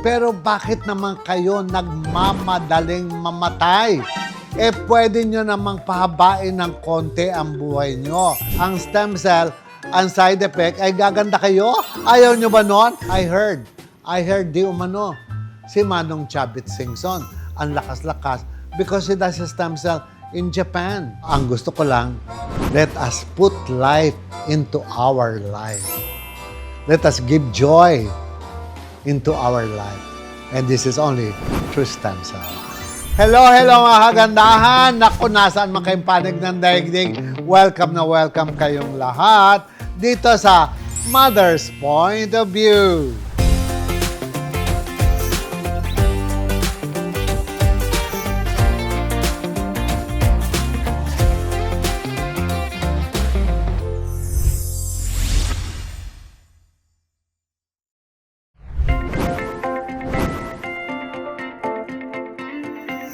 Pero bakit naman kayo nagmamadaling mamatay? Eh, pwede nyo namang pahabain ng konti ang buhay nyo. Ang stem cell, ang side effect, ay gaganda kayo? Ayaw nyo ba nun? I heard. I heard di umano. Si Manong Chabit Singson, ang lakas-lakas because he does his stem cell in Japan. Ang gusto ko lang, let us put life into our life. Let us give joy into our life. And this is only through stem cell. Hello, hello mga kagandahan! Naku, nasaan man kayong panig ng daigdig? Welcome na welcome kayong lahat dito sa Mother's Point of View.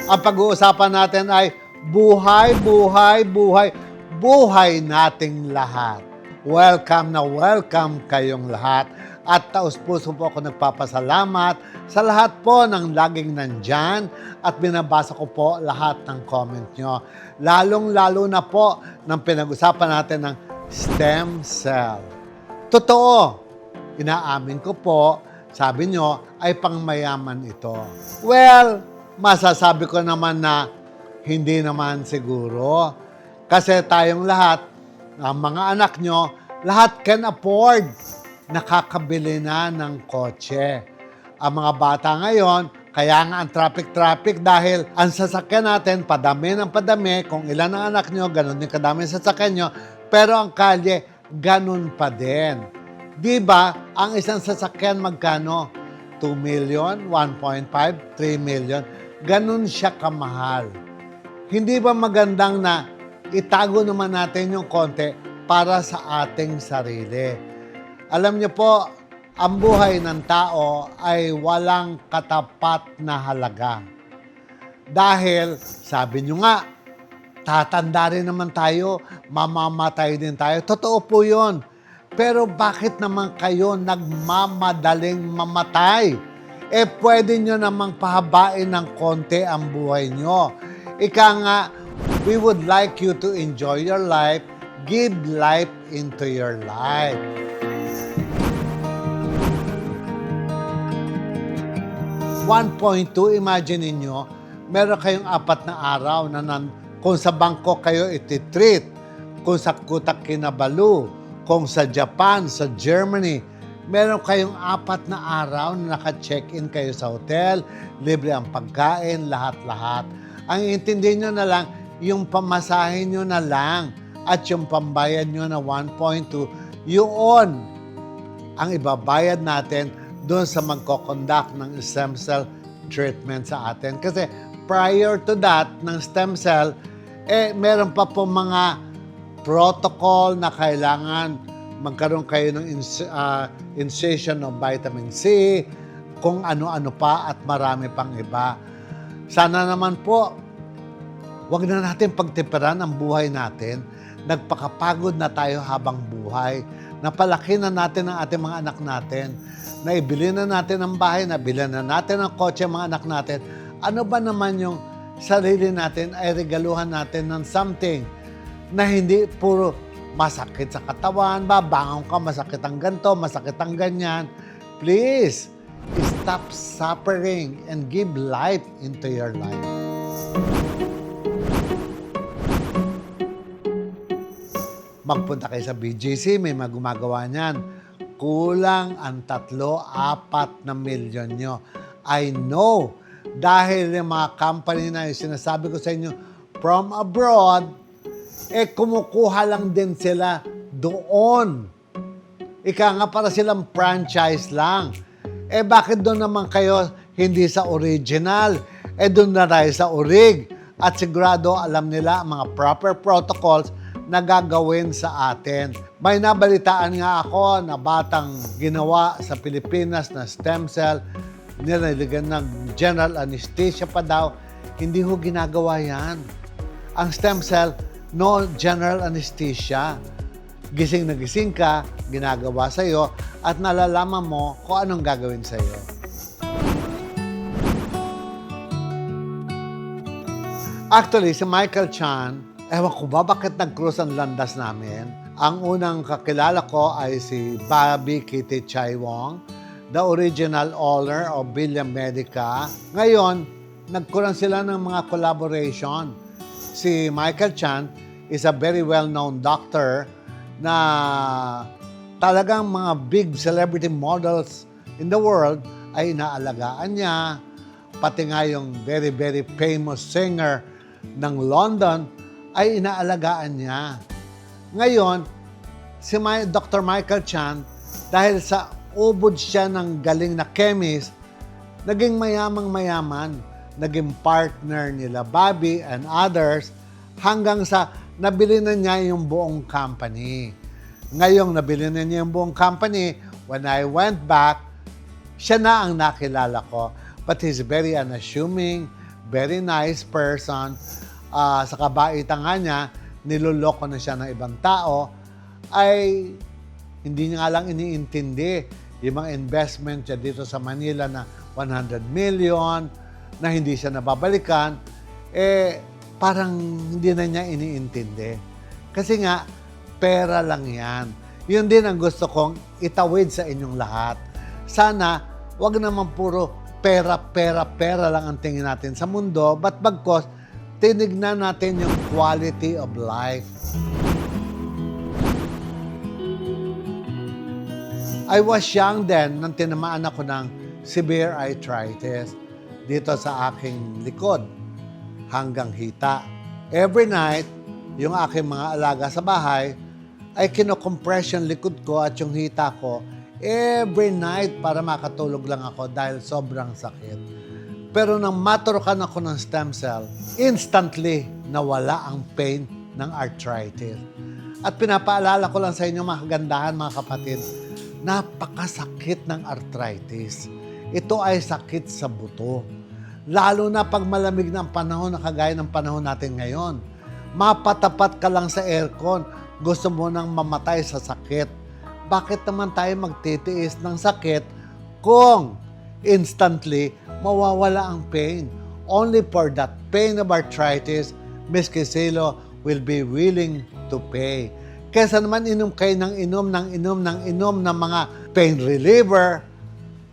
Ang pag-uusapan natin ay buhay, buhay, buhay, buhay nating lahat. Welcome na welcome kayong lahat. At taus-puso po ako nagpapasalamat sa lahat po ng laging nandyan at binabasa ko po lahat ng comment nyo. Lalong-lalo na po ng pinag-usapan natin ng stem cell. Totoo, inaamin ko po, sabi nyo, ay pangmayaman ito. Well, masasabi ko naman na hindi naman siguro. Kasi tayong lahat, ang mga anak nyo, lahat can afford. Nakakabili na ng kotse. Ang mga bata ngayon, kaya nga ang traffic-traffic dahil ang sasakyan natin, padami ng padami, kung ilan ang anak nyo, ganun din kadami ang sasakyan nyo, pero ang kalye, ganun pa din. Di ba, ang isang sasakyan magkano? 2 million, 1.5, 3 million. Ganun siya kamahal. Hindi ba magandang na itago naman natin yung konti para sa ating sarili? Alam niyo po, ang buhay ng tao ay walang katapat na halaga. Dahil, sabi niyo nga, tatanda rin naman tayo, mamamatay din tayo. Totoo po yun. Pero bakit naman kayo nagmamadaling mamatay? Eh, pwede nyo namang pahabain ng konti ang buhay nyo. Ika nga, we would like you to enjoy your life, give life into your life. 1.2, imagine ninyo, meron kayong apat na araw na nan, kung sa Bangkok kayo ititreat, kung sa Kutak Kinabalu, kung sa Japan, sa Germany, meron kayong apat na araw na naka-check-in kayo sa hotel, libre ang pagkain, lahat-lahat. Ang intindihin nyo na lang, yung pamasahin nyo na lang at yung pambayad nyo na 1.2, yun ang ibabayad natin doon sa magkoconduct ng stem cell treatment sa atin. Kasi prior to that, ng stem cell, eh, meron pa po mga protocol na kailangan magkaroon kayo ng ins- ah, incision of vitamin C, kung ano-ano pa at marami pang iba. Sana naman po, wag na natin pagtipiran ang buhay natin. Nagpakapagod na tayo habang buhay. Napalaki na natin ang ating mga anak natin. Naibili na natin ang bahay, nabili na natin ang kotse mga anak natin. Ano ba naman yung sarili natin ay regaluhan natin ng something na hindi puro masakit sa katawan, babangon ka, masakit ang ganto, masakit ang ganyan. Please, stop suffering and give life into your life. magpunta kayo sa BGC, may magumagawa niyan. Kulang ang tatlo, apat na milyon nyo. I know, dahil yung mga company na yung sinasabi ko sa inyo, from abroad, eh kumukuha lang din sila doon. Ika nga para silang franchise lang. Eh bakit doon naman kayo hindi sa original? Eh doon na tayo sa orig. At sigurado alam nila ang mga proper protocols na gagawin sa atin. May nabalitaan nga ako na batang ginawa sa Pilipinas na stem cell, nilaligan ng general anesthesia pa daw. Hindi ho ginagawa yan. Ang stem cell, no general anesthesia. Gising na gising ka, ginagawa sa'yo, at nalalaman mo kung anong gagawin sa'yo. Actually, si Michael Chan, ewan ko ba bakit nag-cruise ang landas namin? Ang unang kakilala ko ay si Bobby Kitty Chai Wong, the original owner of Billiam Medica. Ngayon, nagkulang sila ng mga collaboration. Si Michael Chan, is a very well-known doctor na talagang mga big celebrity models in the world ay inaalagaan niya. Pati nga yung very, very famous singer ng London ay inaalagaan niya. Ngayon, si My, Dr. Michael Chan, dahil sa ubod siya ng galing na chemist, naging mayamang mayaman, naging partner nila Bobby and others hanggang sa nabili na niya yung buong company. Ngayong nabili na niya yung buong company, when I went back, siya na ang nakilala ko. But he's very unassuming, very nice person. Ah, sa kabaitan nga niya, niloloko na siya ng ibang tao, ay hindi niya lang iniintindi yung mga investment niya dito sa Manila na 100 million, na hindi siya nababalikan, eh parang hindi na niya iniintindi. Kasi nga, pera lang yan. Yun din ang gusto kong itawid sa inyong lahat. Sana, wag naman puro pera, pera, pera lang ang tingin natin sa mundo, but bagkos, tinignan natin yung quality of life. I was young then nang tinamaan ako ng severe arthritis dito sa aking likod hanggang hita. Every night, yung aking mga alaga sa bahay ay kinocompress yung likod ko at yung hita ko every night para makatulog lang ako dahil sobrang sakit. Pero nang maturukan ako ng stem cell, instantly nawala ang pain ng arthritis. At pinapaalala ko lang sa inyo mga kagandahan mga kapatid, napakasakit ng arthritis. Ito ay sakit sa buto. Lalo na pag malamig na ang panahon na kagaya ng panahon natin ngayon. Mapatapat ka lang sa aircon, gusto mo nang mamatay sa sakit. Bakit naman tayo magtitiis ng sakit kung instantly mawawala ang pain? Only for that pain of arthritis, Miss Kisilo will be willing to pay. Kesa naman inom kayo ng inom ng inom ng inom ng mga pain reliever,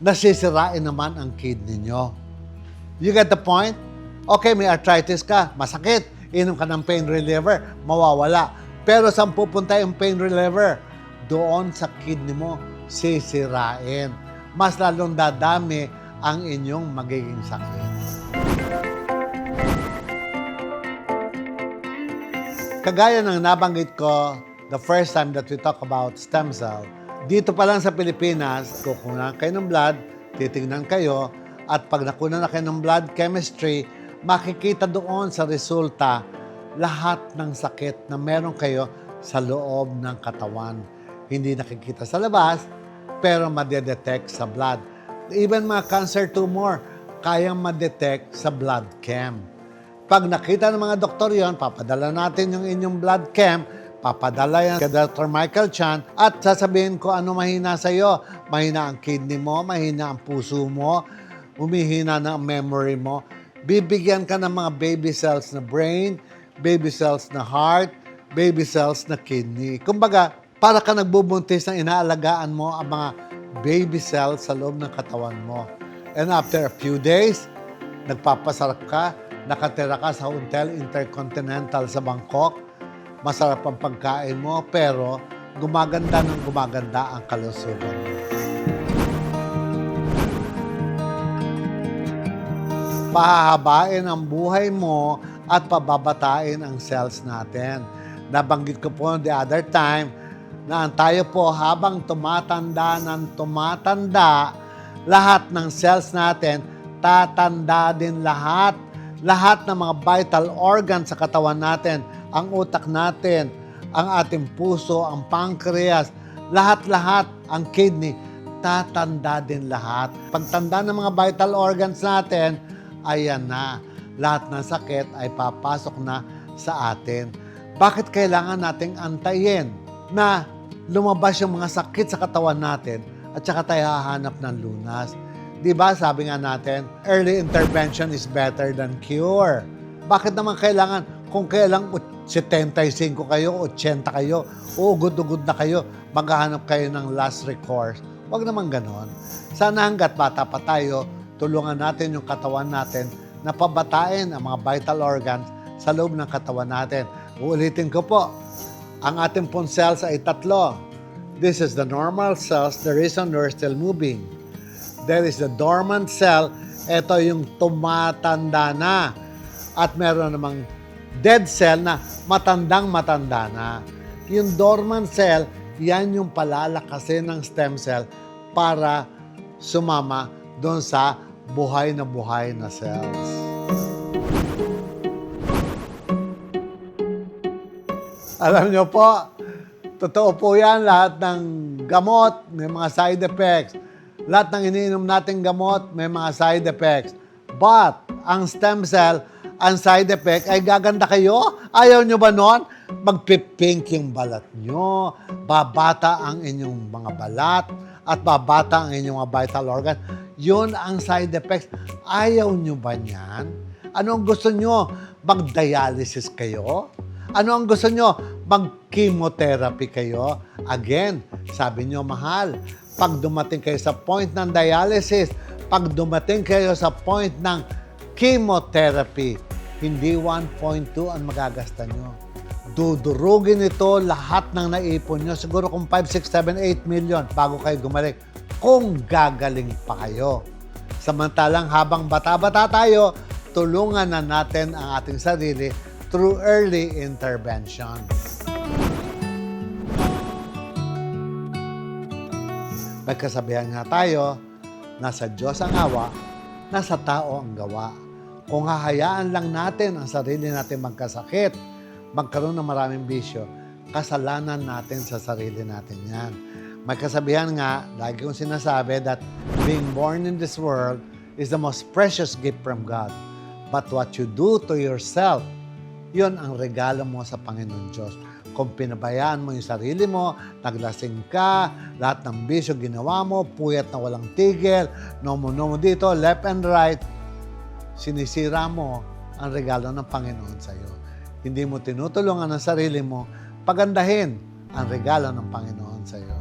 nasisirain naman ang kidney nyo. You get the point? Okay, may arthritis ka, masakit, inom ka ng pain reliever, mawawala. Pero saan pupunta yung pain reliever? Doon sa kidney mo, sisirain. Mas lalong dadami ang inyong magiging sakit. Kagaya ng nabanggit ko the first time that we talk about stem cell, dito pa lang sa Pilipinas, kukunan kayo ng blood, titignan kayo, at pag nakunan na kayo ng blood chemistry, makikita doon sa resulta lahat ng sakit na meron kayo sa loob ng katawan. Hindi nakikita sa labas, pero madedetect sa blood. Even mga cancer tumor, kayang madetect sa blood chem. Pag nakita ng mga doktor yon, papadala natin yung inyong blood chem, papadala yan kay Dr. Michael Chan at sasabihin ko ano mahina sa iyo. Mahina ang kidney mo, mahina ang puso mo, humihina na ang memory mo. Bibigyan ka ng mga baby cells na brain, baby cells na heart, baby cells na kidney. Kumbaga, para ka nagbubuntis na inaalagaan mo ang mga baby cells sa loob ng katawan mo. And after a few days, nagpapasarap ka, nakatira ka sa Hotel Intercontinental sa Bangkok, masarap ang pagkain mo, pero gumaganda ng gumaganda ang kalusugan mo. Pahahabain ang buhay mo at pababatain ang cells natin. Nabanggit ko po the other time na tayo po habang tumatanda ng tumatanda, lahat ng cells natin tatanda din lahat. Lahat ng mga vital organs sa katawan natin, ang utak natin, ang ating puso, ang pancreas, lahat-lahat, ang kidney, tatanda din lahat. Pagtanda ng mga vital organs natin, ayan na. Lahat ng sakit ay papasok na sa atin. Bakit kailangan nating antayin na lumabas yung mga sakit sa katawan natin at saka tayo hahanap ng lunas? Di ba sabi nga natin, early intervention is better than cure. Bakit naman kailangan, kung kailang 75 kayo, 80 kayo, good-good na kayo, maghahanap kayo ng last recourse. Huwag naman ganon. Sana hanggat bata pa tayo, tulungan natin yung katawan natin na pabatain ang mga vital organs sa loob ng katawan natin. Uulitin ko po, ang ating pong cells ay tatlo. This is the normal cells, the reason we're still moving. There is the dormant cell, ito yung tumatanda na. At meron namang dead cell na matandang matanda na. Yung dormant cell, yan yung palalakasin ng stem cell para sumama doon sa buhay na buhay na cells. Alam nyo po, totoo po yan, lahat ng gamot may mga side effects. Lahat ng iniinom nating gamot may mga side effects. But, ang stem cell, ang side effect ay gaganda kayo? Ayaw nyo ba nun? Magpipink yung balat nyo, babata ang inyong mga balat, at babata ang inyong mga vital organ. Yun ang side effects. Ayaw nyo ba niyan? Ano ang gusto nyo? Mag-dialysis kayo? Ano ang gusto nyo? Mag-chemotherapy kayo? Again, sabi nyo, mahal, pag dumating kayo sa point ng dialysis, pag dumating kayo sa point ng chemotherapy, hindi 1.2 ang magagasta nyo. Dudurugin ito lahat ng naipon nyo. Siguro kung 5, 6, 7, 8 million bago kayo gumaling. Kung gagaling pa kayo. Samantalang habang bata-bata tayo, tulungan na natin ang ating sarili through early intervention. May kasabihan nga tayo, nasa Diyos ang awa, nasa tao ang gawa. Kung hahayaan lang natin ang sarili natin magkasakit, magkaroon ng maraming bisyo, kasalanan natin sa sarili natin yan. May kasabihan nga, lagi kong sinasabi that being born in this world is the most precious gift from God. But what you do to yourself, yun ang regalo mo sa Panginoon Diyos. Kung pinabayaan mo yung sarili mo, naglasing ka, lahat ng bisyo ginawa mo, puyat na walang tigil, nomo-nomo dito, left and right, sinisira mo ang regalo ng Panginoon sa iyo. Hindi mo tinutulungan ang sarili mo, pagandahin ang regalo ng Panginoon sa iyo.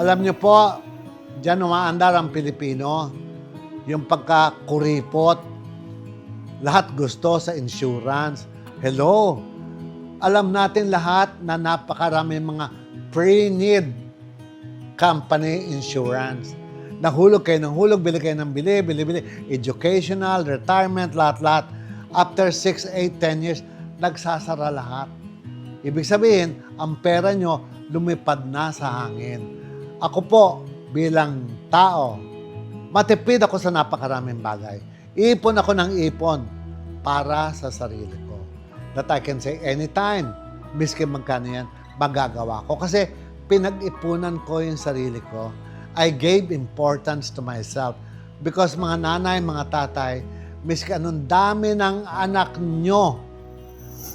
Alam niyo po, diyan umaandar ang Pilipino, yung pagkakuripot, lahat gusto sa insurance. Hello, alam natin lahat na napakarami mga pre-need company insurance. Nahulog kayo ng hulog, bili kayo ng bili, bili, bili. Educational, retirement, lahat-lahat. After 6, 8, 10 years, nagsasara lahat. Ibig sabihin, ang pera nyo lumipad na sa hangin. Ako po, bilang tao, matipid ako sa napakaraming bagay. Ipon ako ng ipon para sa sarili ko. That I can say anytime, miski magkano yan, magagawa ko. Kasi pinag-ipunan ko yung sarili ko. I gave importance to myself. Because mga nanay, mga tatay, miski anong dami ng anak nyo,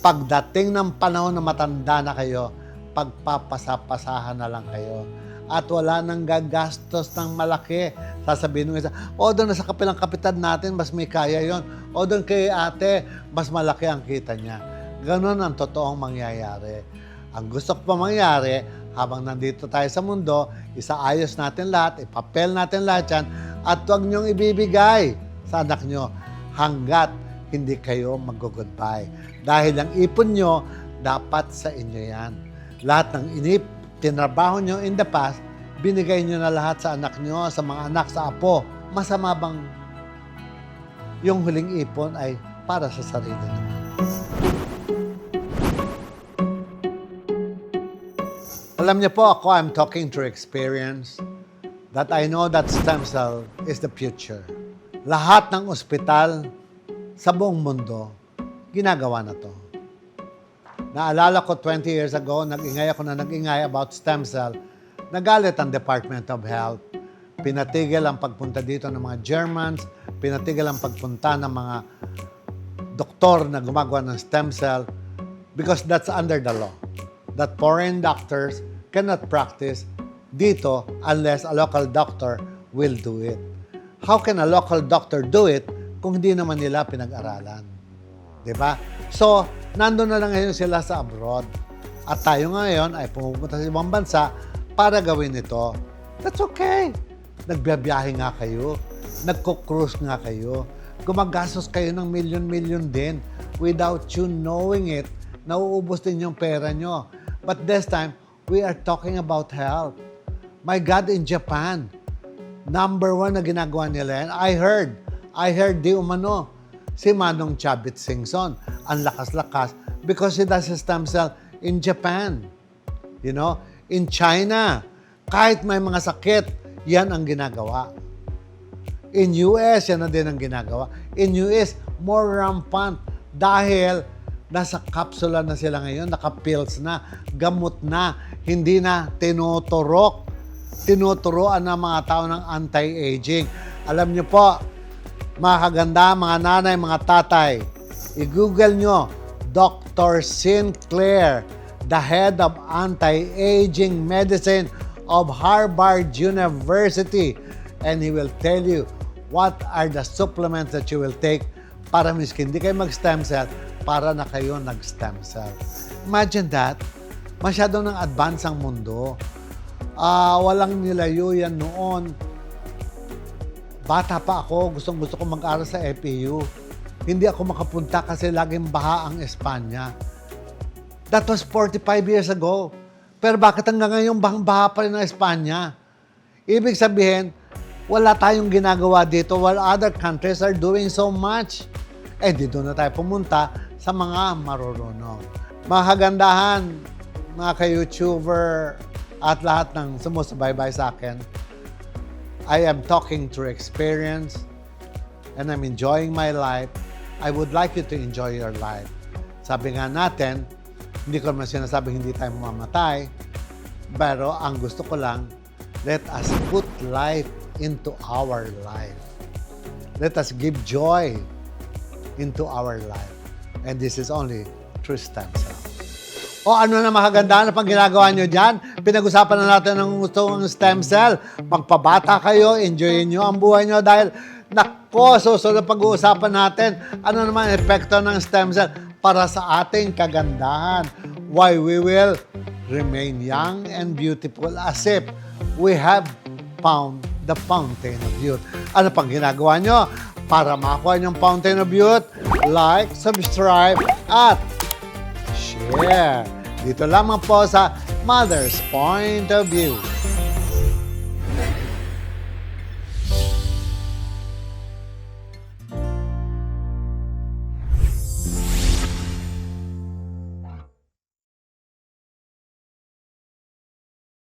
pagdating ng panahon na matanda na kayo, pagpapasapasahan na lang kayo. At wala nang gagastos ng malaki. Sasabihin mo isa, o doon sa kapilang kapitan natin, mas may kaya yon. O doon kay ate, mas malaki ang kita niya. Ganon ang totoong mangyayari. Ang gusto ko pa mangyari, habang nandito tayo sa mundo, isaayos natin lahat, ipapel natin lahat yan, at huwag niyong ibibigay sa anak niyo hanggat hindi kayo mag-goodbye. Dahil ang ipon nyo, dapat sa inyo yan. Lahat ng inip, tinrabaho nyo in the past, binigay nyo na lahat sa anak nyo, sa mga anak, sa apo. Masama bang yung huling ipon ay para sa sarili naman? Alam niyo po ako, I'm talking through experience that I know that stem cell is the future. Lahat ng ospital sa buong mundo, ginagawa na to. Naalala ko 20 years ago, nag-ingay ako na nag-ingay about stem cell. Nagalit ang Department of Health. Pinatigil ang pagpunta dito ng mga Germans, pinatigil ang pagpunta ng mga doktor na gumagawa ng stem cell because that's under the law. That foreign doctors cannot practice dito unless a local doctor will do it. how can a local doctor do it kung hindi naman nila pinag-aralan? ba? So, nandun na lang ngayon sila sa abroad. At tayo ngayon ay pumupunta sa ibang bansa para gawin ito. That's okay. Nagbiyabiyahe nga kayo. Nagko-cruise nga kayo. Gumagastos kayo ng milyon-milyon din without you knowing it. Nauubos din yung pera nyo. But this time, we are talking about health. My God, in Japan, number one na ginagawa nila yan, I heard, I heard di umano, si Manong Chabit Singson. Ang lakas-lakas because he does stem cell in Japan. You know, in China, kahit may mga sakit, yan ang ginagawa. In US, yan na din ang ginagawa. In US, more rampant dahil nasa kapsula na sila ngayon, naka-pills na, gamot na, hindi na tinuturok. Tinuturoan ng mga tao ng anti-aging. Alam niyo po, mga kaganda, mga nanay, mga tatay, i-google nyo, Dr. Sinclair, the head of anti-aging medicine of Harvard University. And he will tell you what are the supplements that you will take para miski hindi kayo mag-stem cell, para na kayo nag-stem cell. Imagine that. Masyado ng advance ang mundo. Ah, walang nilayo yan noon bata pa ako, gustong gusto ko mag-aral sa FEU. Hindi ako makapunta kasi laging baha ang Espanya. That was 45 years ago. Pero bakit hanggang ngayon bahang baha pa rin ang Espanya? Ibig sabihin, wala tayong ginagawa dito while other countries are doing so much. Eh, dito na tayo pumunta sa mga marurunong. Mga kagandahan, mga ka-YouTuber, at lahat ng sumusubaybay sa akin, I am talking through experience and I'm enjoying my life. I would like you to enjoy your life. Sabi nga natin, hindi ko naman sinasabing hindi tayo mamamatay, pero ang gusto ko lang, let us put life into our life. Let us give joy into our life. And this is only stem cell. O ano na makaganda na pang ginagawa nyo dyan? Pinag-usapan na natin ng gusto ng stem cell. Magpabata kayo, enjoyin nyo ang buhay nyo dahil nako, susunod pag-uusapan natin ano naman ang epekto ng stem cell para sa ating kagandahan. Why we will remain young and beautiful as if we have found the fountain of youth. Ano pang ginagawa nyo? Para makuha yung fountain of youth, like, subscribe, at share. Dito lamang po sa Mother's Point of View.